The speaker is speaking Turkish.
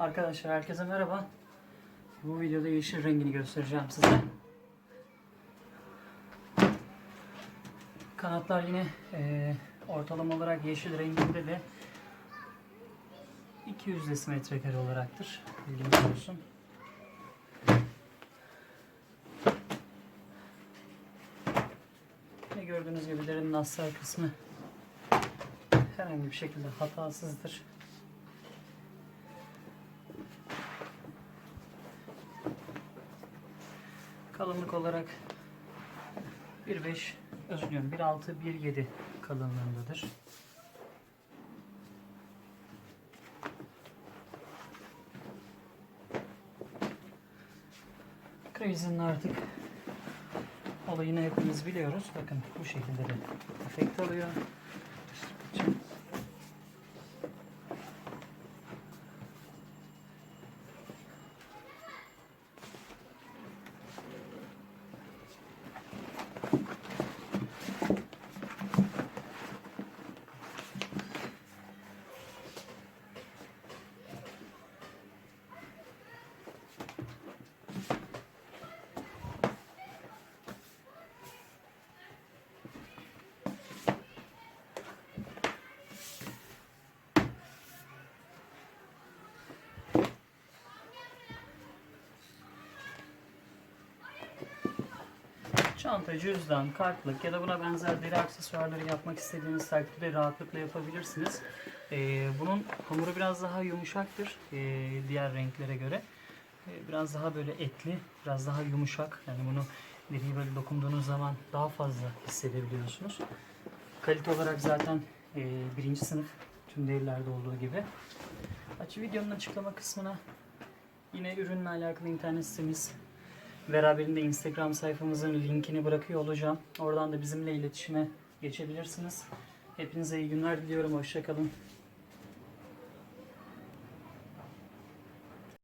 Arkadaşlar herkese merhaba. Bu videoda yeşil rengini göstereceğim size. Kanatlar yine eee, ortalama olarak yeşil renginde de 200 desimetrekare olaraktır. Bilginiz olsun. Ve gördüğünüz gibi derin lastik kısmı herhangi bir şekilde hatasızdır. Kalınlık olarak 1.5 özür diliyorum 1.6 1.7 kalınlığındadır. Crazy'nin artık olayını hepimiz biliyoruz. Bakın bu şekilde de efekt alıyor. Çanta, cüzdan, kartlık ya da buna benzer deri aksesuarları yapmak istediğiniz takdirde rahatlıkla yapabilirsiniz. Ee, bunun hamuru biraz daha yumuşaktır ee, diğer renklere göre. Ee, biraz daha böyle etli, biraz daha yumuşak. Yani bunu deriyi böyle dokunduğunuz zaman daha fazla hissedebiliyorsunuz. Kalite olarak zaten ee, birinci sınıf tüm derilerde olduğu gibi. Açı videonun açıklama kısmına yine ürünle alakalı internet sitemiz Beraberinde Instagram sayfamızın linkini bırakıyor olacağım. Oradan da bizimle iletişime geçebilirsiniz. Hepinize iyi günler diliyorum. Hoşçakalın.